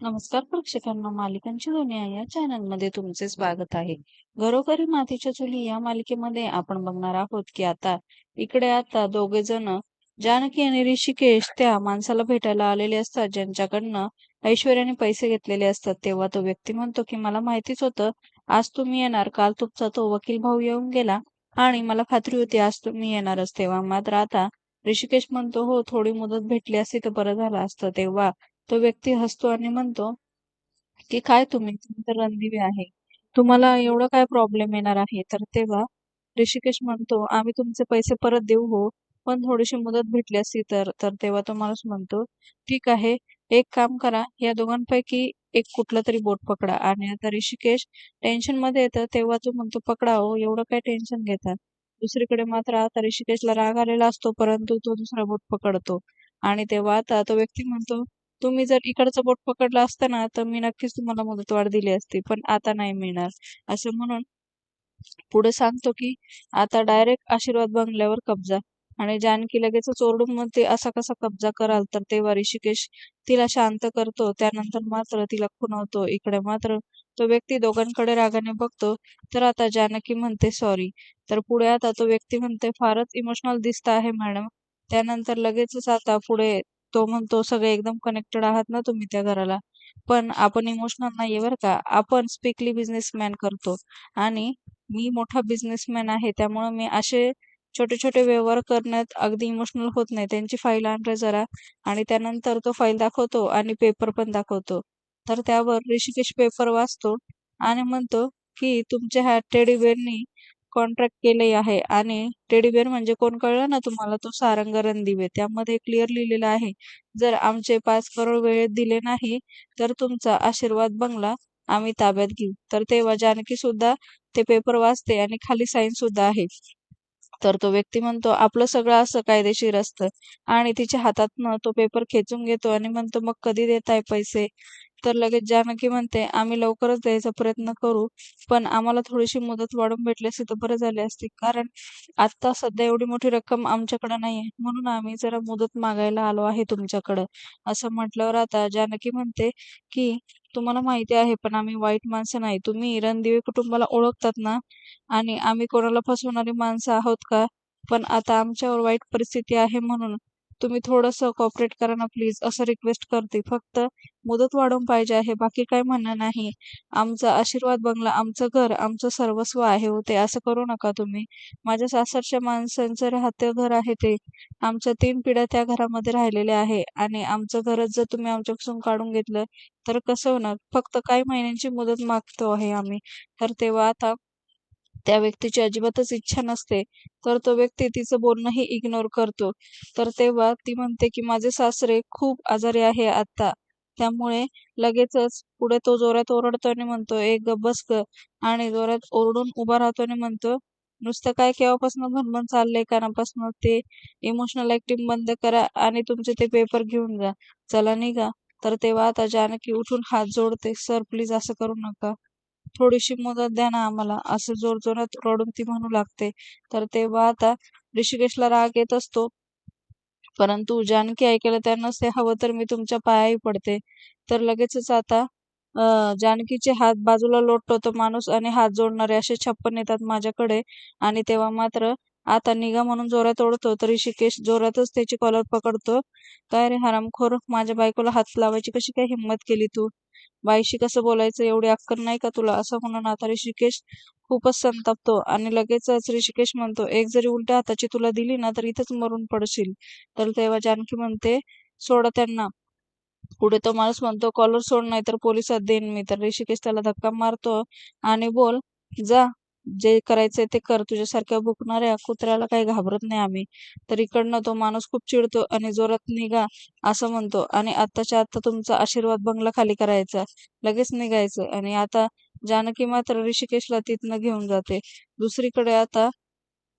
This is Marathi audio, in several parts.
नमस्कार प्रेक्षकांना मालिकांची दुनिया या चॅनलमध्ये तुमचे स्वागत आहे. घरोघरी मातीच्या चुली या मालिकेमध्ये आपण बघणार आहोत की आता इकडे आता दोघे जण जानकी आणि ऋषिकेश त्या माणसाला भेटायला आलेले असतात ज्यांच्याकडनं ऐश्वर्याने पैसे घेतलेले असतात. तेव्हा तो व्यक्ती म्हणतो की मला माहितीच होतं आज तुम्ही येणार. काल तुमचा तो वकील भाऊ येऊन गेला आणि मला खात्री होती आज तुम्ही येणारच. तेव्हा मात्र आता ऋषिकेश म्हणतो हो थोडी मुदत भेटली असती तर बरं झालं असतं. तेव्हा तो व्यक्ती हसतो आणि म्हणतो की काय तुम्ही? तुम्ही तर रणदिवी आहे. तुम्हाला एवढं काय प्रॉब्लेम येणार आहे? तर तेव्हा ऋषिकेश म्हणतो आम्ही तुमचे पैसे परत देऊ हो. पण थोडीशी मुदत भेटली असती तर. तर तेव्हा तो माणूस म्हणतो ठीक आहे. एक काम करा. या दोघांपैकी एक कुठलं तरी बोट पकडा. आणि आता ऋषिकेश टेन्शनमध्ये येतं. तेव्हा तो म्हणतो पकडा हो एवढं काय टेन्शन घेतात? दुसरीकडे मात्र आता ऋषिकेशला राग आलेला असतो परंतु तो दुसरा बोट पकडतो. आणि तेव्हा आता तो व्यक्ती म्हणतो तुम्ही जर इकडचं बोट पकडलं असतं ना तर मी नक्कीच तुम्हाला मुदतवाढ दिली असती पण आता नाही मिळणार. असं म्हणून पुढे सांगतो की आता डायरेक्ट आशीर्वाद बंगल्यावर कब्जा. आणि जानकी लगेचच ओरडून म्हणते असा कसा कब्जा कराल? तर तेव्हा ऋषिकेश तिला शांत करतो. त्यानंतर मात्र तिला खुणवतो इकडे मात्र तो व्यक्ती दोघांकडे रागाने बघतो. तर आता जानकी म्हणते सॉरी. तर पुढे आता तो व्यक्ती म्हणते फारच इमोशनल दिसत आहे मॅडम. त्यानंतर लगेचच आता पुढे तो म्हणतो सगळे एकदम कनेक्टेड आहात ना तुम्ही त्या घराला. पण आपण इमोशनल नाहीये बरं का. आपण स्पिकली बिझनेसमॅन करतो. आणि मी मोठा बिझनेसमॅन आहे त्यामुळे मी असे छोटे छोटे व्यवहार करण्यात अगदी इमोशनल होत नाही. त्यांची फाईल आणलं जरा आणि त्यानंतर तो फाईल दाखवतो आणि पेपर पण दाखवतो. तर त्यावर ऋषिकेश पेपर वाचतो आणि म्हणतो की तुमच्या ह्या टेडी बेअरनी कॉन्ट्रॅक्ट केले आहे. आणि टेडी बेअर म्हणजे कोण कळलं ना तुम्हाला? तो सारंग रणदिवे. त्यामध्ये क्लिअर लिहिलेलं आहे जर आमचे पाच करोड वेळेत दिले नाही तर तुमचा आशीर्वाद बंगला आम्ही ताब्यात घेऊ. तर तेव्हा जानकी सुद्धा ते पेपर वाचते आणि खाली साईन सुद्धा आहे. तर तो व्यक्ती म्हणतो आपलं सगळं असं कायदेशीर असतं. आणि तिच्या हातातनं तो पेपर खेचून घेतो आणि म्हणतो मग कधी देताय पैसे? तर लगेच जानकी म्हणते आम्ही लवकरच द्यायचा प्रयत्न करू पण आम्हाला थोडीशी मुदत वाढून भेटली असती तर बरं झाले असते कारण आता सध्या एवढी मोठी रक्कम आमच्याकडे नाहीये. म्हणून आम्ही जरा मुदत मागायला आलो आहे तुमच्याकडं. असं म्हटल्यावर आता जानकी म्हणते की तुम्हाला माहिती आहे पण आम्ही वाईट माणसं नाही. तुम्ही रणदिवे कुटुंबाला ओळखतात ना? आणि आम्ही कोणाला फसवणारी माणसं आहोत का? पण आता आमच्यावर वाईट परिस्थिती आहे म्हणून तुम्ही थोडंसं कॉपरेट करा ना प्लीज असं रिक्वेस्ट करते. फक्त मुदत वाढवून पाहिजे आहे. बाकी काय म्हणणं नाही. आमचा आशीर्वाद बंगला आमचं घर आमचं सर्वस्व आहे होते असं करू नका तुम्ही. माझ्या सासरच्या माणसांचं राहते घर आहे ते. आमच्या तीन पिढ्या त्या घरामध्ये राहिलेल्या आहे. आणि आमचं घरच जर तुम्ही आमच्यापासून काढून घेतलं तर कसं होणार? फक्त काही महिन्यांची मुदत मागतो आहे आम्ही. तर तेव्हा आता त्या व्यक्तीची अजिबातच इच्छा नसते. तर तो व्यक्ती तिचं बोलणंही इग्नोर करतो. तर तेव्हा ती म्हणते की माझे सासरे खूप आजारी आहे आता त्यामुळे लगेचच पुढे तो जोरात ओरडतो आणि म्हणतो एक गब्बस कर ग. आणि जोरात ओरडून उभा राहतो आणि म्हणतो नुसतं काय केव्हापासून घनबन चाललंय कानापासून? ते इमोशनल ऍक्टिंग बंद करा आणि तुमचे ते पेपर घेऊन जा. चला निघा. तर तेव्हा आता जानकी उठून हात जोडते सर प्लीज असं करू नका. थोडीशी मुदत द्या ना आम्हाला. असं जोर जोरात रडून ती म्हणू लागते. तर तेव्हा आता ऋषिकेशला राग येत असतो. परंतु जानकी ऐकायला त्यांना ते हवं तर मी तुमच्या पायाही पडते. तर लगेचच आता जानकीचे हात बाजूला लोटतो तो माणूस आणि हात जोडणारे असे छप्पन येतात माझ्याकडे. आणि तेव्हा मात्र आता निघा म्हणून जोरात ओढतो. तर ऋषिकेश जोरातच त्याची कॉलर पकडतो. काय रे हरामखोर? माझ्या बायकोला हात लावायची कशी काय हिंमत केली तू? बाईशी कसं बोलायचं? एवढी अक्कल नाही का तुला? असं म्हणून आता ऋषिकेश खूपच संतापतो आणि लगेचच ऋषिकेश म्हणतो एक जरी उलट्या हाताची तुला दिली ना तर इथेच मरून पडशील. तर तेव्हा जानकी म्हणते सोडा त्यांना. पुढे तो माणूस म्हणतो कॉलर सोड नाही तर पोलिसात देईन मी. तर ऋषिकेश त्याला धक्का मारतो आणि बोल जा. जे करायचंय ते कर तुझ्यासारख्या भुकणाऱ्या कुत्र्याला काही घाबरत नाही आम्ही. तर इकडनं तो माणूस खूप चिडतो आणि जोरात निघा असं म्हणतो. आणि आत्ताच्या आत्ता तुमचा आशीर्वाद बंगला खाली करायचा. लगेच निघायचं आणि आता जानकी मात्र ऋषिकेशला तिथनं घेऊन जाते. दुसरीकडे आता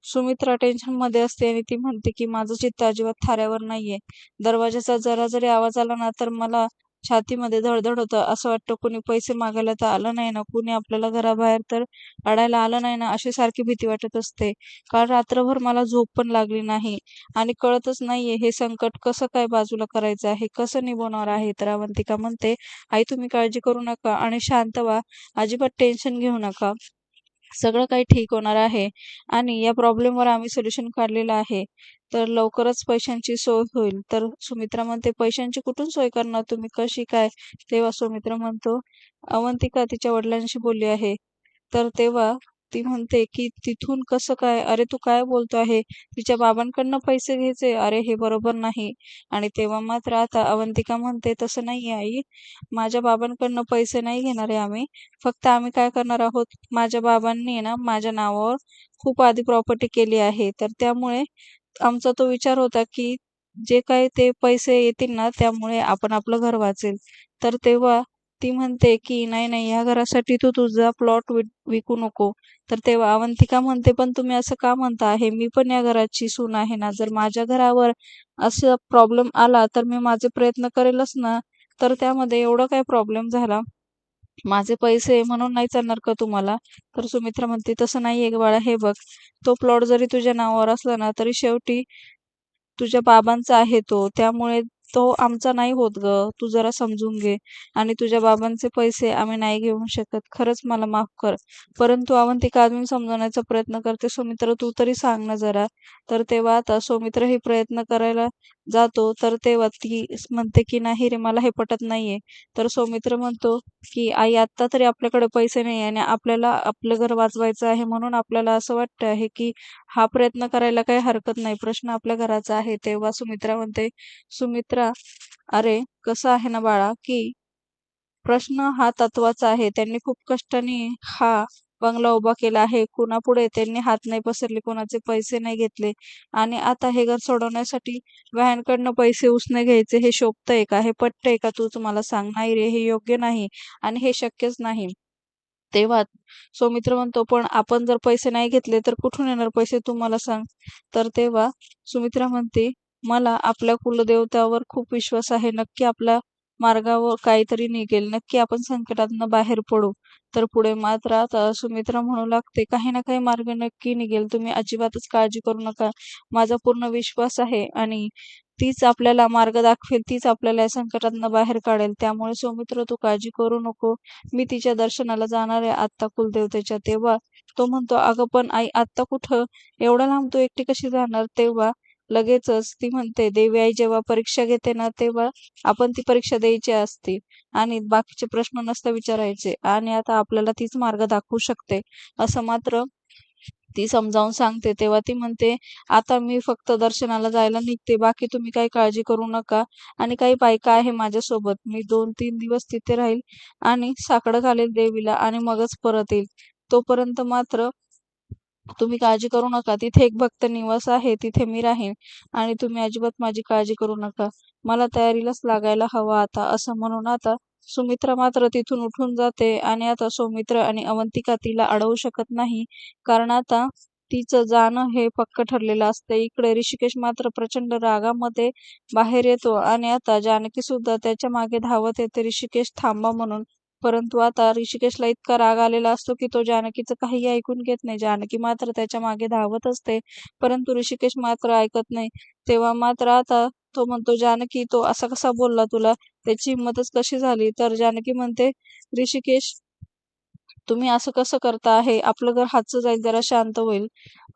सुमित्रा टेन्शनमध्ये असते आणि ती म्हणते की माझं चित्त अजिबात थाऱ्यावर नाहीये. दरवाजाचा जरा जरी आवाज आला ना तर मला छातीमध्ये धडधड होतं. असं वाटतं कुणी पैसे मागायला तर आलं नाही ना. कुणी आपल्याला घराबाहेर तर अडायला आलं नाही ना अशी सारखी भीती वाटत असते. काल रात्रभर मला झोप पण लागली नाही. आणि कळतच नाहीये हे संकट कसं काय बाजूला करायचं आहे? कसं निभवणार आहे? तर अवंतिका म्हणते आई तुम्ही काळजी करू नका आणि शांत व्हा. अजिबात टेन्शन घेऊ नका. सगळं काही ठीक होणार आहे. आणि या प्रॉब्लेमवर आम्ही सोल्युशन काढलेलं आहे. तर लवकरच पैशांची सोय होईल. तर सुमित्रा म्हणते पैशांची कुठून सोय करणार तुम्ही? कशी काय? तेव्हा सुमित्रा म्हणतो अवंतिका तिच्या वडिलांशी बोलली आहे. तर तेव्हा ती म्हणते की तिथून कसं काय? अरे तू काय बोलतो आहे? तिच्या बाबांकडनं पैसे घ्यायचे? अरे हे बरोबर नाही. आणि तेव्हा मात्र आता अवंतिका म्हणते तसं नाही आई. माझ्या बाबांकडनं पैसे नाही घेणार आहे आम्ही. फक्त आम्ही काय करणार आहोत? माझ्या बाबांनी ना माझ्या नावावर खूप आधी प्रॉपर्टी केली आहे. तर त्यामुळे आमचा तो विचार होता की जे काही ते पैसे येतील ना त्यामुळे आपण आपलं घर वाचेल. तर तेव्हा ती म्हणते की नाही नाही ह्या घरासाठी तू तुझा प्लॉट विकू नको. तर तेव्हा अवंतिका म्हणते पण तुम्ही असं का म्हणता? आहे मी पण या घराची सून आहे ना. जर माझ्या घरावर असा प्रॉब्लेम आला तर मी माझे प्रयत्न करेलच ना. तर त्यामध्ये एवढा काय प्रॉब्लेम झाला. माझे पैसे म्हणून नाही चालणार का तुम्हाला? तर सुमित्रा म्हणते तसं नाही आहे बाळा हे बघ. तो प्लॉट जरी तुझ्या नावावर असला ना तरी शेवटी तुझ्या बाबांचा आहे तो. त्यामुळे तो आमचा नाही होत ग. तू जरा समजून घे. आणि तुझ्या बाबांचे पैसे आम्ही नाही घेऊ शकत. खरंच मला माफ कर. परंतु अवंतिका अजून समजवण्याचा प्रयत्न करते? सुमित्र तू तरी सांग ना जरा. तर तेव्हा आता सुमित्रही हे प्रयत्न करायला जातो. तर तेव्हा ती म्हणते की नाही रे मला हे पटत नाहीये. तर सौमित्र म्हणतो की आई आत्ता तरी आपल्याकडे पैसे नाही आणि आपल्याला आपलं घर वाचवायचं आहे म्हणून आपल्याला असं वाटतं आहे की हा प्रयत्न करायला काही हरकत नाही. प्रश्न आपल्या घराचा आहे. तेव्हा सुमित्रा म्हणते सुमित्रा अरे कसं आहे ना बाळा की प्रश्न हा तत्वाचा आहे. त्यांनी खूप कष्टाने हा बंगला उभा केला आहे. कुणापुढे त्यांनी हात नाही पसरले कोणाचे पैसे नाही घेतले. आणि आता हे घर सोडवण्यासाठी व्हॅनकडनं पैसे उसने घ्यायचे हे शोभतंय का? हे पटतंय का? तूच मला सांग. नाही रे हे योग्य नाही आणि हे शक्यच नाही. तेव्हा सौमित्र म्हणतो पण आपण जर पैसे नाही घेतले तर कुठून येणार पैसे? तू मला सांग. तर तेव्हा सुमित्रा म्हणते मला आपल्या कुलदेवतावर खूप विश्वास आहे. नक्की आपल्या मार्गावर काहीतरी निघेल. नक्की आपण संकटातनं बाहेर पडू. तर पुढे मात्र आता सुमित्रा म्हणू लागते काही ना काही मार्ग नक्की निघेल. तुम्ही अजिबातच काळजी करू नका. माझा पूर्ण विश्वास आहे आणि तीच आपल्याला मार्ग दाखवेल. तीच आपल्याला या संकटातनं बाहेर काढेल. त्यामुळे सौमित्र तू काळजी करू नको. मी तिच्या दर्शनाला जाणार आहे आत्ता कुलदेवतेच्या. तेव्हा तो म्हणतो अगं पण आई आत्ता कुठं? एवढा लांब तू एकटी कशी जाणार? तेव्हा लगेचच ती म्हणते देवी आई जेव्हा परीक्षा घेते ना तेव्हा आपण ती परीक्षा द्यायची असते. आणि बाकीचे प्रश्न नसता विचारायचे. आणि आता आपल्याला तीच मार्ग दाखवू शकते. असं मात्र ती समजावून सांगते. तेव्हा ती म्हणते आता मी फक्त दर्शनाला जायला निघते. बाकी तुम्ही काही काळजी करू नका. आणि काही बायका आहे माझ्यासोबत. मी दोन तीन दिवस तिथे राहील आणि साकडं घालेल देवीला आणि मगच परत येईल. तोपर्यंत मात्र तुम्ही काळजी करू नका. तिथे एक भक्त निवास आहे. तिथे मी राहीन आणि तुम्ही अजिबात माझी काळजी करू नका. मला तयारीलाच लागायला हवा आता. असं म्हणून आता सुमित्रा मात्र तिथून उठून जाते आणि आता सौमित्र आणि अवंतिका तिला अडवू शकत नाही. कारण आता तिचं जाणं हे पक्क ठरलेलं असतं. इकडे ऋषिकेश मात्र प्रचंड रागामध्ये बाहेर येतो आणि आता जानकी सुद्धा त्याच्यामागे धावत येते. ऋषिकेश थांबा म्हणून परंतु आता ऋषिकेशला इतका राग आलेला असतो की तो जानकीचं काही ऐकून घेत नाही. जानकी मात्र त्याच्यामागे धावत असते परंतु ऋषिकेश मात्र ऐकत नाही. तेव्हा मात्र आता तो म्हणतो जानकी तो असा कसा बोलला तुला? त्याची हिंमतच कशी झाली? तर जानकी म्हणते ऋषिकेश तुम्ही असं कसं करता आहे? आपलं घर हातचं जाईल जरा शांत होईल.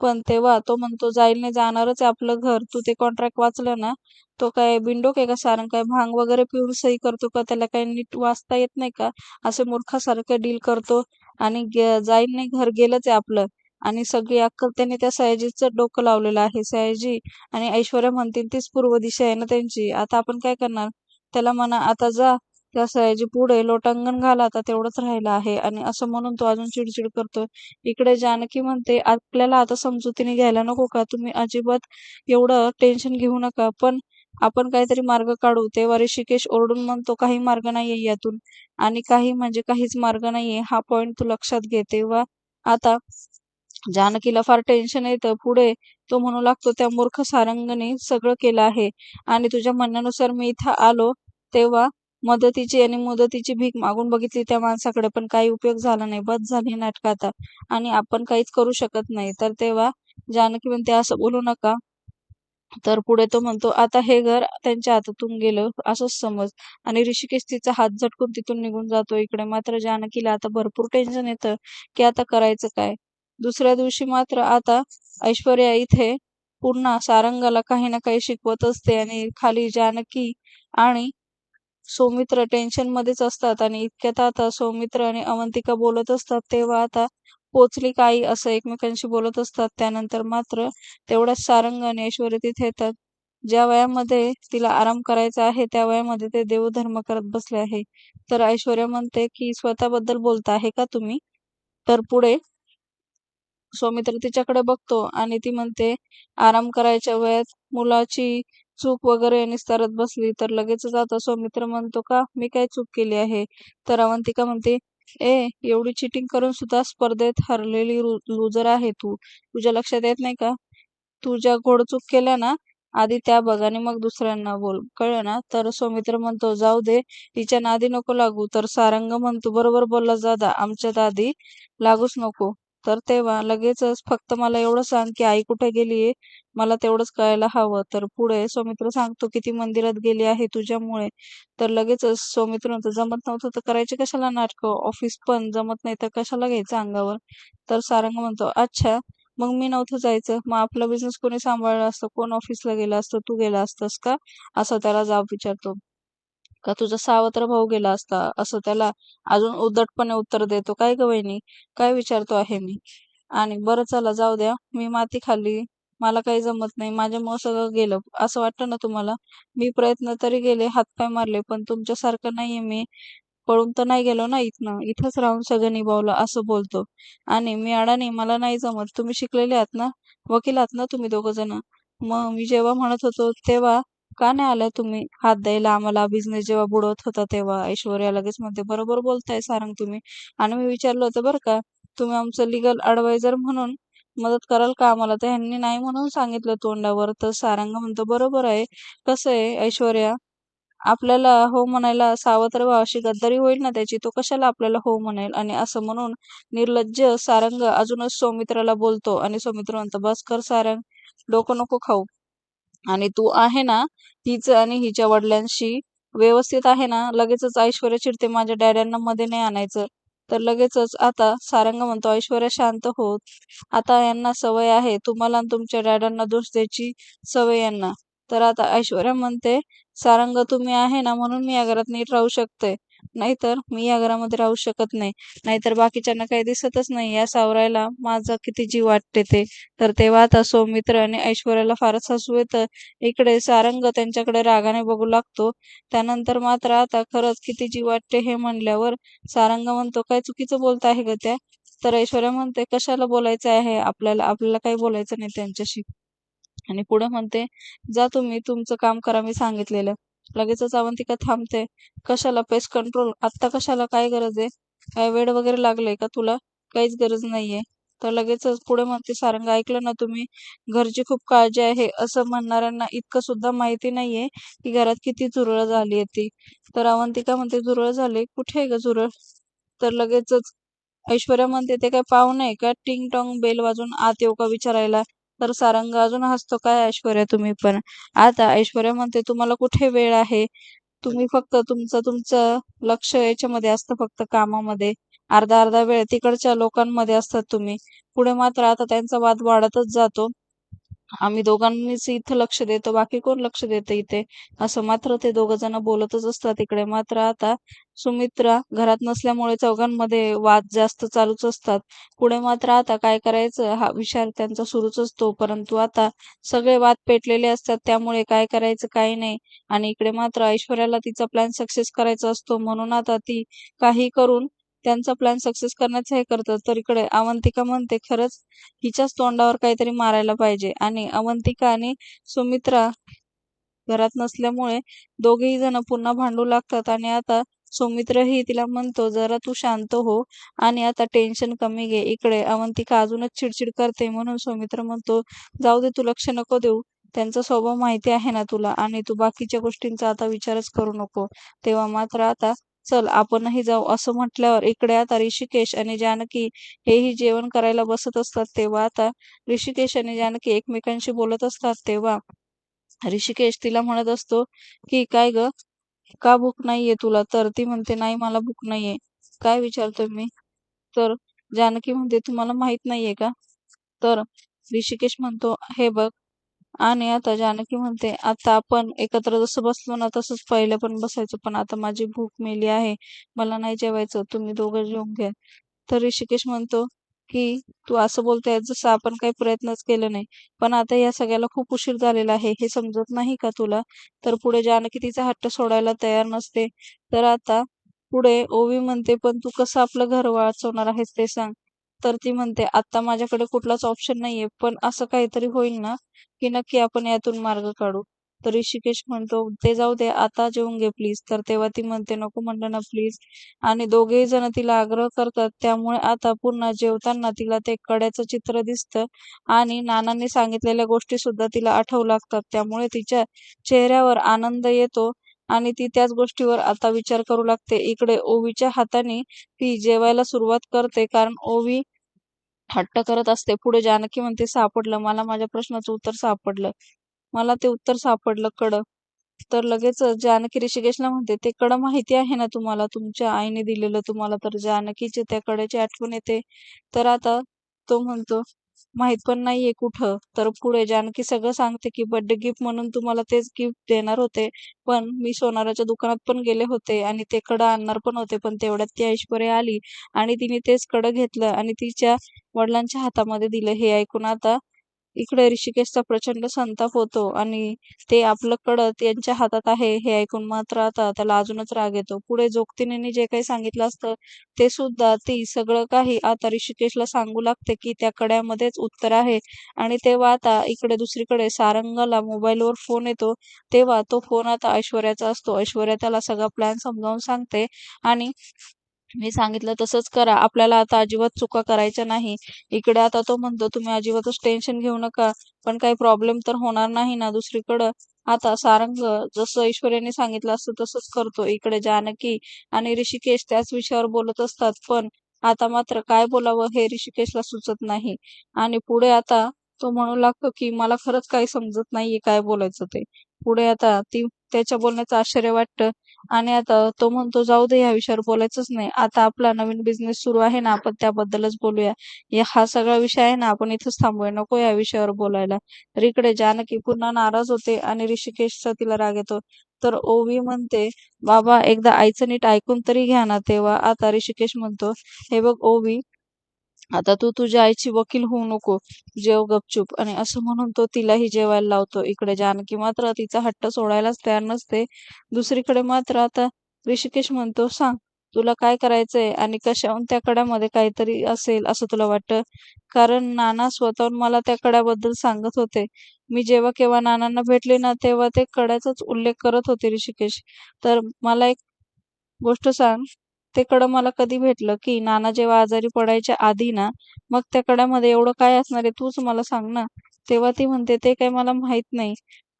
पण तेव्हा तो म्हणतो जाईल नाही जाणारच आहे आपलं घर. तू ते कॉन्ट्रॅक्ट वाचलं ना तो काय बिंडोक आहे का सारंग काय भांग वगैरे पिऊन सही करतो का? त्याला काही नीट वाचता येत नाही का? असे मूर्खासारखं डील करतो आणि जाईल नाही घर गेलंच आहे आपलं. आणि सगळी अक्कल त्याने त्या सयाजीचं डोकं लावलेलं आहे. सयाजी आणि ऐश्वर्या म्हणतील तीच पूर्व दिशा आहे ना त्यांची. आता आपण काय करणार? त्याला म्हणा आता जा त्या सयाजी पुढे लोटांगण घाला आता तेवढंच राहिलं आहे. आणि असं म्हणून तो अजून चिडचिड करतोय. इकडे जानकी म्हणते आपल्याला आता समजुतीने घ्यायला नको का? तुम्ही अजिबात एवढं टेन्शन घेऊ नका. पण आपण काहीतरी मार्ग काढू. तेव्हा ऋषिकेश ओरडून म्हणतो काही मार्ग नाहीये यातून. आणि काही म्हणजे काहीच मार्ग नाहीये. हा पॉइंट तू लक्षात घे. तेव्हा आता जानकीला फार टेन्शन येतं. पुढे तो म्हणू लागतो त्या मूर्ख सारंगने सगळं केलं आहे. आणि तुझ्या म्हणण्यानुसार मी इथं आलो. तेव्हा मदतीची आणि मुदतीची भीक मागून बघितली त्या माणसाकडे पण काही उपयोग झाला नाही. बस झाली नाटक आता. आणि आपण काहीच करू शकत नाही. तर तेव्हा जानकी म्हणते असं बोलू नका. तर पुढे तो म्हणतो आता हे घर त्यांच्या हातातून गेलं. असंच समज. आणि ऋषिकेश तिचा हात झटकून तिथून निघून जातो इकडे. मात्र जानकीला आता भरपूर टेन्शन येतं की आता करायचं काय? दुसऱ्या दिवशी मात्र आता ऐश्वर्या इथे पुन्हा सारंगाला काही ना काही शिकवत असते आणि खाली जानकी आणि सौमित्र टेन्शन मध्येच असतात आणि इतक्यात आता सौमित्र आणि अवंतिका बोलत असतात तेव्हा आता पोचली काही असं एकमेकांशी बोलत असतात. त्यानंतर मात्र तेवढ्याच सारंग आणि ऐश्वर्या तिथे येतात. ज्या वयामध्ये तिला आराम करायचा आहे त्या वयामध्ये ते देवधर्म करत बसले आहे. तर ऐश्वर्या म्हणते की स्वतःबद्दल बोलता आहे का तुम्ही? तर पुढे सौमित्र तिच्याकडे बघतो आणि ती म्हणते आराम करायच्या वयात मुलाची चूक वगैरे निस्तारत बसली तर लगेचच आता सौमित्र म्हणतो का? मी काय चूक केली आहे? तर अवंतिका म्हणते ए एवढी चिटिंग करून सुद्धा स्पर्धेत हरलेली लुजर आहे तू. तुझ्या लक्षात येत नाही का? तू ज्या घोडचूक केल्या ना आधी त्या बघ आणि मग दुसऱ्यांना बोल. कळलं ना? तर सौमित्र म्हणतो जाऊ दे तिच्या नादी नको लागू. तर सारंग म्हणतो बरोबर बोलला जादा आमच्या दादी लागूच नको. तर तेव्हा लगेचच फक्त मला एवढं सांग की आई कुठे गेलीये मला तेवढंच कळायला हवं. तर पुढे सौमित्र सांगतो की ती मंदिरात गेली आहे तुझ्यामुळे. तर लगेचच सौमित्र म्हणतो जमत नव्हतं तर करायचे कशाला नाटक? ऑफिस पण जमत नाही तर कशाला घ्यायचं अंगावर? तर सारंग म्हणतो अच्छा मग मी नव्हतं जायचं. मग आपला बिझनेस कोणी सांभाळला असतं? कोण ऑफिसला गेला असतं? तू गेला असतस का? असं त्याला जाब विचारतो. का तुझा सावत्र भाऊ गेला असता? असं त्याला अजून उद्धटपणे उत्तर देतो. काय ग वहिनी? काय विचारतो आहे मी? आणि बरं चला जाऊ द्या. मी माती खाल्ली. मला काही जमत नाही. माझ्यामुळे सगळं गेलं. असं वाटतं ना तुम्हाला? मी प्रयत्न तरी गेले हातपाय मारले पण तुमच्यासारखं नाहीये मी. पळून तर नाही गेलो ना इथनं? इथंच राहून सगळं निभावलं असं बोलतो. आणि मी अडाणी मला नाही जमत. तुम्ही शिकलेले आहात ना? वकील आहात ना तुम्ही दोघ जण? मग मी जेव्हा म्हणत होतो तेव्हा का नाही आला तुम्ही? हात द्यायला आम्हाला बिझनेस जेव्हा बुडवत होता तेव्हा. ऐश्वर्या लगेच म्हणते बरोबर बोलताय सारंग तुम्ही. आणि मी विचारलं होतं बरं का तुम्ही आमचं लिगल अडवायझर म्हणून मदत कराल का आम्हाला? तर ह्यांनी नाही म्हणून सांगितलं तोंडावर. तर सारंग म्हणतो बरोबर आहे. कसं आहे ऐश्वर्या? आपल्याला हो म्हणायला सावत्र भावाशी गद्दारी होईल ना त्याची? तो कशाला आपल्याला हो म्हणेल? आणि असं म्हणून निर्लज्ज सारंग अजूनच सौमित्राला बोलतो आणि सौमित्र म्हणतो बस कर सारंग डोकं नको खाऊ. आणि तू आहे ना हिच आणि हिच्या वडिलांशी व्यवस्थित आहे ना लगेचच ऐश्वर्या चिडते माझ्या डॅड्यांना मध्ये नाही आणायचं. तर लगेचच आता सारंग म्हणतो ऐश्वर्या शांत होत आता यांना सवय आहे तुम्हाला तुमच्या डॅडांना दोष द्यायची सवय यांना. तर आता ऐश्वर्या म्हणते सारंग तुम्ही आहे ना म्हणून मी या घरात नीट राहू शकते. नाहीतर मी या घरामध्ये राहू शकत नाही. नाहीतर बाकीच्यांना काही दिसतच नाही. या सावरायला माझा किती जीव वाटते ते. तर तेव्हा आता सौमित्र आणि ऐश्वर्याला फारच हसू येतं. इकडे सारंग त्यांच्याकडे रागाने बघू लागतो. त्यानंतर मात्र आता खरंच किती जीव वाटते हे म्हणल्यावर सारंग म्हणतो काय चुकीचं बोलत आहे ग त्या? तर ऐश्वर्या म्हणते कशाला बोलायचं आहे? आपल्याला आपल्याला काही बोलायचं नाही त्यांच्याशी. आणि पुढे म्हणते जा तुम्ही तुमचं काम करा मी सांगितलेलं. लगेचच अवंतिका थांबते? कशाला पेस्ट कंट्रोल आत्ता कशाला? काय गरज आहे? काय वेळ वगैरे लागलंय का तुला? काहीच गरज नाहीये. तर लगेचच पुढे म्हणते सारंग ऐकलं ना तुम्ही? घरची खूप काळजी आहे. असं म्हणणाऱ्यांना इतकं सुद्धा माहिती नाहीये की घरात किती झुरळ झाली आहे ती. तर अवंतिका म्हणते झुरळ झाले? कुठे आहे ग झुरळ? तर लगेचच ऐश्वर्या म्हणते ते काय पाहुणे का? टिंग टॉंग बेल वाजून आत येऊ का विचारायला? तर सारंग अजून हसतो काय ऐश्वर्या तुम्ही पण? आता ऐश्वर्या म्हणते तुम्हाला कुठे वेळ आहे? तुम्ही फक्त तुमचं तुमचं लक्ष याच्यामध्ये असतं फक्त कामामध्ये. अर्धा अर्धा वेळ तिकडच्या लोकांमध्ये असतात तुम्ही. पुढे मात्र आता त्यांचा वाद वाढतच जातो. आम्ही दोघांनीच इथं लक्ष देतो बाकी कोण लक्ष देतं इथे? असं मात्र ते दोघ जण बोलतच असतात इकडे. मात्र आता सुमित्रा घरात नसल्यामुळे चौघांमध्ये वाद जास्त चालूच असतात. पुढे मात्र आता काय करायचं? हा विचार त्यांचा सुरूच असतो. परंतु आता सगळे वाद पेटलेले असतात. त्यामुळे काय करायचं काय नाही? आणि इकडे मात्र ऐश्वर्याला तिचा प्लॅन सक्सेस करायचा असतो. म्हणून आता ती काही करून त्यांचा प्लॅन सक्सेस करण्याचं हे करतात. तर इकडे अवंतिका म्हणते खरंच हिच्याच तोंडावर काहीतरी मारायला पाहिजे. आणि अवंतिका आणि सुमित्रा घरात नसल्यामुळे दोघेही जण पुन्हा भांडू लागतात आणि आता सौमित्रही तिला म्हणतो जरा तू शांत हो आणि आता टेन्शन कमी घे. इकडे अवंतिका अजूनच चिडचिड करते म्हणून सौमित्र म्हणतो जाऊ दे तू लक्ष नको देऊ. त्यांचा स्वभाव माहिती आहे ना तुला आणि तू बाकीच्या गोष्टींचा आता विचारच करू नको. तेव्हा मात्र आता चल आपणही जाऊ. असं म्हटल्यावर इकडे आता ऋषिकेश आणि जानकी हेही जेवण करायला बसत असतात तेव्हा आता ऋषिकेश आणि जानकी एकमेकांशी बोलत असतात तेव्हा ऋषिकेश तिला म्हणत असतो की काय ग? का भूक नाहीये तुला? तर ती म्हणते नाही मला भूक नाहीये. काय विचारतोय मी? तर जानकी म्हणते तुम्हाला माहीत नाहीये का? तर ऋषिकेश म्हणतो हे बघ आणि आता जानकी म्हणते आता आपण एकत्र जसं बसलो ना तसंच पहिले पण बसायचं. पण आता माझी भूक मेली आहे. मला नाही जेवायचं. तुम्ही दोघं जेवून घ्या. तर ऋषिकेश म्हणतो की तू असं बोलतोय जसं आपण काही प्रयत्नच केले नाही. पण आता या सगळ्याला खूप उशीर झालेला आहे. हे समजत नाही का तुला? तर पुढे जानकी तिचा हट्ट सोडायला तयार नसते. तर आता पुढे ओवी म्हणते पण तू कसं आपलं घर वाचवणार आहेस ते सांग. तर ती म्हणते आता माझ्याकडे कुठलाच ऑप्शन नाहीये पण असं काहीतरी होईल ना की नक्की आपण यातून मार्ग काढू. तर ऋषिकेश म्हणतो ते जाऊ दे आता जेवून घे प्लीज तर तेव्हा ती म्हणते नको म्हणलं ना प्लीज आणि दोघेही जण तिला आग्रह करतात त्यामुळे आता पुन्हा जेवताना तिला ते कड्याचं चित्र दिसतं आणि नानांनी सांगितलेल्या गोष्टी सुद्धा तिला आठवू लागतात. त्यामुळे तिच्या चेहऱ्यावर आनंद येतो आणि ती त्याच गोष्टीवर आता विचार करू लागते. इकडे ओवीच्या हाताने ती जेवायला सुरुवात करते कारण ओवी हट्ट करत असते. पुढे जानकी म्हणते सापडलं. मला माझ्या प्रश्नाचं उत्तर सापडलं. मला ते उत्तर सापडलं. कड. तर लगेच जानकी ऋषिकेशला म्हणते ते कड माहिती आहे ना तुम्हाला? तुमच्या आईने दिलेलं तुम्हाला तर जानकीचे त्या कड्याची आठवण येते. तर आता तो म्हणतो माहीत पण नाहीये कुठं. तर पुढे जानकी सगळं सांगते की बर्थडे गिफ्ट म्हणून तुम्हाला तेच गिफ्ट देणार होते. पण मी सोनाराच्या दुकानात पण गेले होते आणि ते कडं आणणार पण होते पण तेवढ्यात ती ऐश्वर्या आली आणि तिने तेच कडं घेतलं आणि तिच्या वडिलांच्या हातामध्ये दिलं. हे ऐकून आता इकडे ऋषिकेशचा प्रचंड संताप होतो आणि ते आपलं कडत यांच्या हातात आहे हे ऐकून मात्र आता त्याला अजूनच राग येतो. पुढे जोगतीने जे काही सांगितलं असतं ते सुद्धा ती सगळं काही आता ऋषिकेशला सांगू लागते की त्या कड्यामध्येच उत्तर आहे. आणि तेव्हा आता इकडे दुसरीकडे सारंगाला मोबाईलवर फोन येतो. तेव्हा तो फोन आता ऐश्वर्याचा असतो. ऐश्वर्या त्याला सगळा प्लॅन समजावून सांगते. आणि मी सांगितलं तसंच करा. आपल्याला आता अजिबात चुका करायच्या नाही. इकडे आता तो म्हणतो तुम्ही अजिबातच टेन्शन घेऊ नका. पण काही प्रॉब्लेम तर होणार नाही ना दुसरीकडं. आता सारंग जसं ऐश्वर्याने सांगितलं असतं तसंच करतो. इकडे जानकी आणि ऋषिकेश त्याच विषयावर बोलत असतात. पण आता मात्र काय बोलावं हे ऋषिकेशला सुचत नाही. आणि पुढे आता तो म्हणू लागतो की मला खरंच काही समजत नाहीये काय बोलायचं ते. पुढे आता ती त्याच्या बोलण्याचं आश्चर्य वाटतं. आणि आता तो म्हणतो जाऊ दे या विषयावर बोलायचंच नाही. आता आपला नवीन बिझनेस सुरू आहे ना आपण त्याबद्दलच बोलूया. या हा सगळा विषय आहे ना आपण इथंच थांबूया. नको या विषयावर बोलायला. तर इकडे जानकी पुन्हा नाराज होते आणि ऋषिकेशचा तिला राग येतो. तर ओवी म्हणते बाबा एकदा आईचं नीट ऐकून तरी घ्या ना तेव्हा. आता ऋषिकेश म्हणतो हे बघ ओवी आता तू तुझ्या आईची वकील होऊ नको जेव गपचूप. आणि असं म्हणून तो तिलाही जेवायला लावतो. इकडे जानकी मात्र तिचा हट्ट सोडायलाच तयार नसते. दुसरीकडे मात्र आता ऋषिकेश म्हणतो सांग तुला काय करायचंय आणि कशाहून त्या कड्यामध्ये काहीतरी असेल असं तुला वाटतं? कारण नाना स्वतःहून मला त्या कड्याबद्दल सांगत होते. मी जेव्हा केव्हा नानांना भेटले ना तेव्हा ते कड्याचाच उल्लेख करत होते ऋषिकेश. तर मला एक गोष्ट सांग ते मला कधी भेटलं की नाना जेव्हा आजारी पडायच्या आधी ना मग त्या कड्यामध्ये एवढं काय असणार आहे तूच मला सांग ना. तेव्हा ती म्हणते ते काही मला माहीत नाही.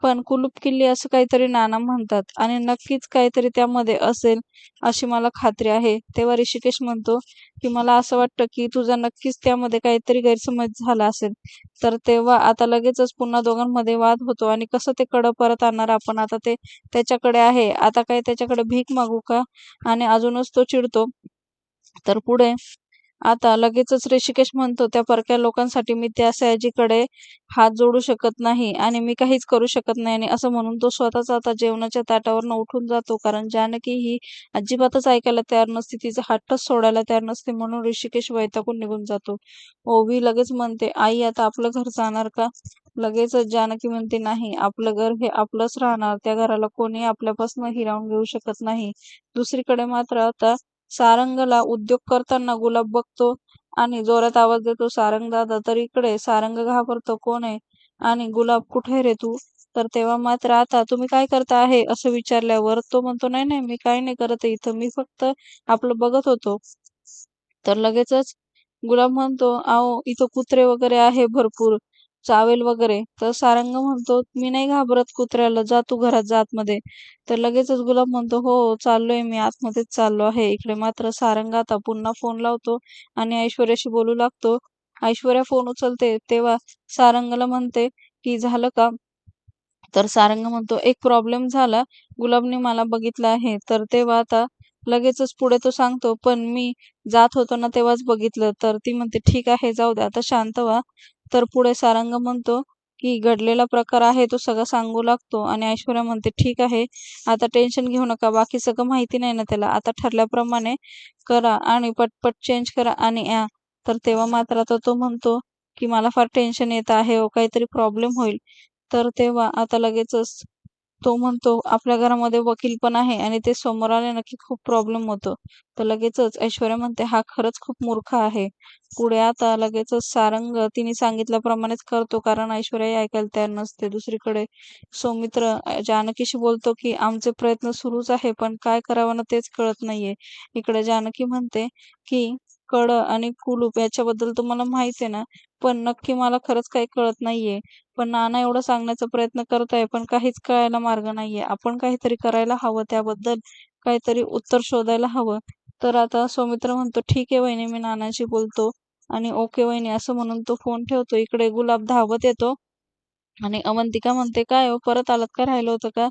पण कुलूप किल्ली असं काहीतरी नाना म्हणतात आणि नक्कीच काहीतरी त्यामध्ये असेल अशी मला खात्री आहे. तेव्हा ऋषिकेश म्हणतो की मला असं वाटतं की तुझा नक्कीच त्यामध्ये काहीतरी गैरसमज झाला असेल. तर तेव्हा आता लगेचच पुन्हा दोघांमध्ये वाद होतो आणि कसं ते कडं परत आणणार आपण? आता ते त्याच्याकडे आहे. आता काय त्याच्याकडे भीक मागू का? आणि अजूनच तो चिडतो. तर पुढे आता लगेचच ऋषिकेश म्हणतो त्या परक्या लोकांसाठी मी त्या सयाजीकडे हात जोडू शकत नाही आणि मी काहीच करू शकत नाही. आणि असं म्हणून तो स्वतःच आता जेवणाच्या ताटावरनं उठून जातो कारण जानकी ही अजिबातच ऐकायला तयार नसते तिचा हट्टच सोडायला तयार नसते म्हणून ऋषिकेश वैतागून निघून जातो. ओवी लगेच म्हणते आई आता आपलं घर जाणार का? लगेचच जानकी म्हणते नाही आपलं घर हे आपलंच राहणार त्या घराला कोणी आपल्यापासून हिरावून घेऊ शकत नाही. दुसरीकडे मात्र आता सारंगला उद्योग करताना गुलाब बघतो आणि जोरात आवाज देतो सारंग दादा तर इकडे सारंग घाबरतो कोण आहे? आणि गुलाब कुठे रे तू? तर तेव्हा मात्र आता तुम्ही काय करता आहे? असं विचारल्यावर तो म्हणतो नाही नाही मी काय नाही करत इथं मी फक्त आपलं बघत होतो. तर लगेचच गुलाब म्हणतो आओ इथं कुत्रे वगैरे आहे भरपूर. चावेल वगैरे. तर सारंग म्हणतो मी नाही घाबरत कुत्र्याला जा तू घरात जा आतमध्ये. तर लगेचच गुलाब म्हणतो हो चाललोय मी आतमध्येच चाललो आहे. इकडे मात्र सारंग आता पुन्हा फोन लावतो आणि ऐश्वर्याशी बोलू लागतो. ऐश्वर्या फोन उचलते तेव्हा सारंगला म्हणते की झालं का? तर सारंग म्हणतो एक प्रॉब्लेम झाला. गुलाबने मला बघितलं आहे. तर तेव्हा आता लगेचच पुढे तो सांगतो पण मी जात होतो ना तेव्हाच बघितलं. तर ती म्हणते ठीक आहे जाऊ दे. आता शांत व्हा. तर पुढे सारंग म्हणतो की घडलेला प्रकार आहे तो सगळं सांगू लागतो. आणि ऐश्वर्या म्हणते ठीक आहे आता टेन्शन घेऊ नका बाकी सगळं माहिती नाही ना त्याला. आता ठरल्याप्रमाणे करा आणि पटपट चेंज करा आणि या. तर तेव्हा मात्र आता तो म्हणतो की मला फार टेन्शन येत आहे हो काहीतरी प्रॉब्लेम होईल. तर तेव्हा आता लगेचच तो म्हणतो आपल्या घरामध्ये वकील पण आहे आणि ते समोर आले ना की खूप प्रॉब्लेम होतो. तर लगेचच ऐश्वर्या म्हणते हा खरंच खूप मूर्ख आहे. पुढे आता लगेचच सारंग तिने सांगितल्याप्रमाणेच करतो कारण ऐश्वर्या ऐकायला तयार नसते. दुसरीकडे सौमित्र जानकीशी बोलतो की आमचे प्रयत्न सुरूच आहे पण काय करावं ना तेच कळत नाहीये. इकडे जानकी म्हणते की फळ आणि कुलूप याच्याबद्दल तुम्हाला माहीत आहे ना. पण नक्की मला खरंच काही कळत नाहीये. पण नाना एवढं सांगण्याचा प्रयत्न करत आहे पण काहीच कळायला मार्ग नाहीये. आपण काहीतरी करायला हवं त्याबद्दल काहीतरी उत्तर शोधायला हवं. तर आता सौमित्र म्हणतो ठीक आहे वहिनी मी नानाशी बोलतो आणि ओके वहिनी असं म्हणून तो फोन ठेवतो. इकडे गुलाब धावत येतो आणि अवंतिका म्हणते काय हो परत आलात का? राहिलं होतं का?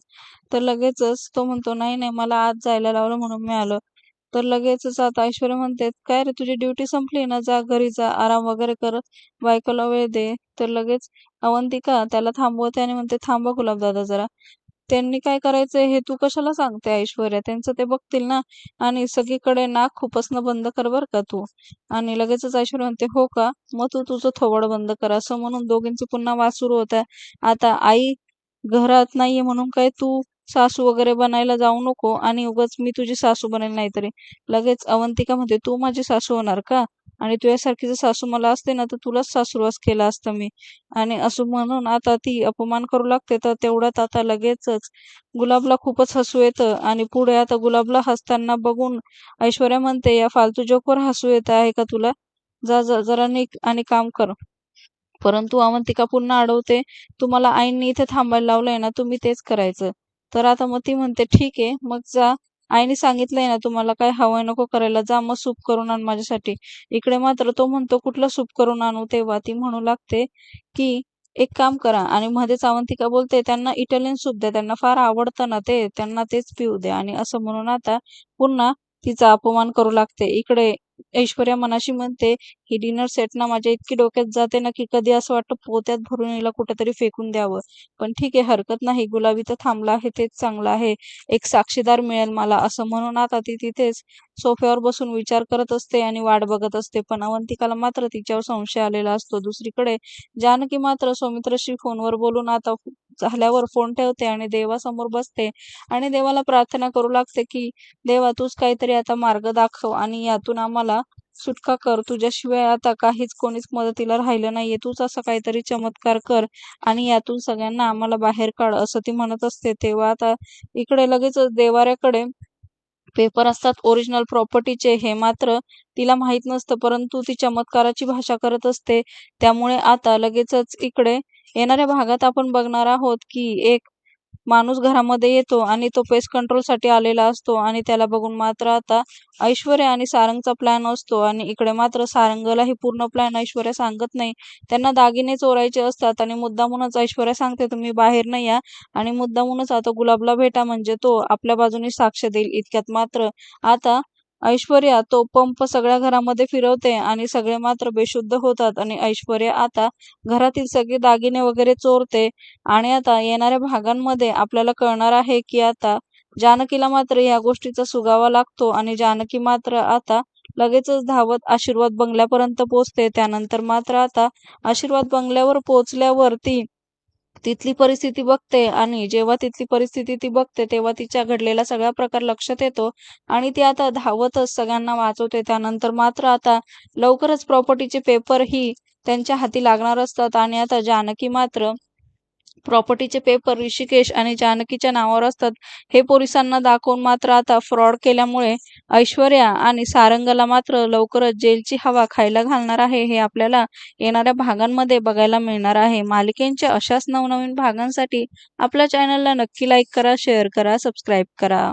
तर लगेचच तो म्हणतो नाही नाही मला आज जायला लावलं म्हणून मी आलो तर लगेचच आता ऐश्वर्या म्हणते काय रे तुझी ड्युटी संपली ना? जा घरी जा आराम वगैरे कर बायकोला वेळ दे. तर लगेच अवंतिका त्याला थांबवते आणि म्हणते थांबा गुलाबदादा जरा. त्यांनी काय करायचंय हे तू कशाला सांगते ऐश्वर्या? त्यांचं ते बघतील ना? आणि सगळीकडे नाक खुपसणं बंद कर बर का तू. आणि लगेचच ऐश्वर्या म्हणते हो का? मग तू तुझं थोबड बंद कर. असं म्हणून दोघींचं पुन्हा वाद सुरू होत आता आई घरात नाहीये म्हणून काय तू सासू वगैरे बनायला जाऊ नको आणि उगाच मी तुझी सासू बनेल नाहीतरी लगेच अवंतिका म्हणते तू माझी सासू होणार का? आणि तुझ्यासारखी जर सासू मला असते ना तर तुलाच सासूरवास केला असतं मी. आणि असं म्हणून आता ती अपमान करू लागते तर तेवढ्यात आता लगेचच गुलाबला खूपच हसू येतं आणि पुढे आता गुलाबला हसताना बघून ऐश्वर्या म्हणते या फालतू जोकवर हसू येत आहे का तुला? जा जा जरा निक आणि काम कर. परंतु अवंतिका पुन्हा अडवते तुम्हाला आईंनी इथे थांबायला लावलंय ना तुम्ही तेच करायचं. तर आता मग ती म्हणते ठीक आहे मग जा. आईने सांगितलंय ना तुम्हाला काय हवंय नको करायला जा मग सूप करून आण माझ्यासाठी. इकडे मात्र तो म्हणतो कुठलं सूप करून आणू? तेव्हा ती म्हणू लागते की एक काम करा आणि मध्येच अवंतिका बोलते त्यांना इटालियन सूप द्या त्यांना फार आवडतं ना ते त्यांना तेच पिऊ द्या. आणि असं म्हणून आता पुन्हा तिचा अपमान करू लागते. इकडे ऐश्वर्या मनाशी म्हणते की डिनर सेट ना माझ्या इतकी डोक्यात जाते ना की कधी असं वाटतं पोत्यात भरून हिला कुठेतरी फेकून द्यावं. पण ठीक आहे हरकत नाही. गुलाबी तर थांबला आहे तेच चांगलं आहे. एक साक्षीदार मिळेल मला. असं म्हणून आता ती तिथेच सोफ्यावर बसून विचार करत असते आणि वाट बघत असते. पण अवंतिकाला मात्र तिच्यावर संशय आलेला असतो. दुसरीकडे जानकी मात्र सौमित्रशी फोनवर बोलून आता झाल्यावर फोन ठेवते आणि देवासमोर बसते. आणि देवाला प्रार्थना करू लागते की देवा तूच काहीतरी आता मार्ग दाखव आणि यातून आम्हाला सुटका कर. तुझ्याशिवाय आता काहीच कोणीच मदतीला राहिलं नाहीये. तूच असं काहीतरी चमत्कार कर आणि यातून सगळ्यांना आम्हाला बाहेर काढ असं ती म्हणत असते. तेव्हा आता इकडे लगेच देवाऱ्याकडे पेपर असतात. ओरिजिनल प्रॉपर्टीचे हे मात्र तिला माहीत नसतं परंतु ती चमत्काराची भाषा करत असते. त्यामुळे आता लगेचच इकडे येणाऱ्या भागात आपण बघणार आहोत की एक माणूस घरामध्ये येतो आणि तो पेस्ट कंट्रोलसाठी आलेला असतो आणि त्याला बघून मात्र आता ऐश्वर्या आणि सारंगचा प्लॅन असतो आणि इकडे मात्र सारंगला ही पूर्ण प्लॅन ऐश्वर्या सांगत नाही. त्यांना दागिने चोरायचे असतात आणि मुद्दामूनच ऐश्वर्या सांगते तुम्ही बाहेर नाही या. आणि मुद्दामूनच आता गुलाबला भेटा म्हणजे तो आपल्या बाजूने साक्ष देईल इतक्यात मात्र. आता ऐश्वर्या तो पंप सगळ्या घरामध्ये फिरवते आणि सगळे मात्र बेशुद्ध होतात आणि ऐश्वर्या आता घरातील सगळे दागिने वगैरे चोरते आणि आता येणाऱ्या भागांमध्ये आपल्याला कळणार आहे की आता जानकीला मात्र या गोष्टीचा सुगावा लागतो आणि जानकी मात्र आता लगेचच धावत आशीर्वाद बंगल्यापर्यंत पोहोचते. त्यानंतर मात्र आता आशीर्वाद बंगल्यावर पोहोचल्यावर ती तिथली परिस्थिती बघते आणि जेव्हा तिथली परिस्थिती ती बघते तेव्हा तिच्या घडलेला सगळा प्रकार लक्षात येतो आणि ती आता धावतच सगळ्यांना वाचवते. त्यानंतर मात्र आता लवकरच प्रॉपर्टीचे पेपर ही त्यांच्या हाती लागणार असतात आणि आता जानकी मात्र प्रॉपर्टीचे पेपर ऋषिकेश आणि जानकीच्या नावावर असतात. हे पोलिसांना दाखवून मात्र आता फ्रॉड केल्यामुळे ऐश्वर्या आणि सारंगला मात्र लवकरच जेलची हवा खायला घालणार आहे. हे आपल्याला येणाऱ्या भागांमध्ये बघायला मिळणार आहे. मालिकेंच्या अशाच नवनवीन भागांसाठी आपल्या चॅनलला नक्की लाईक करा शेअर करा सबस्क्राईब करा.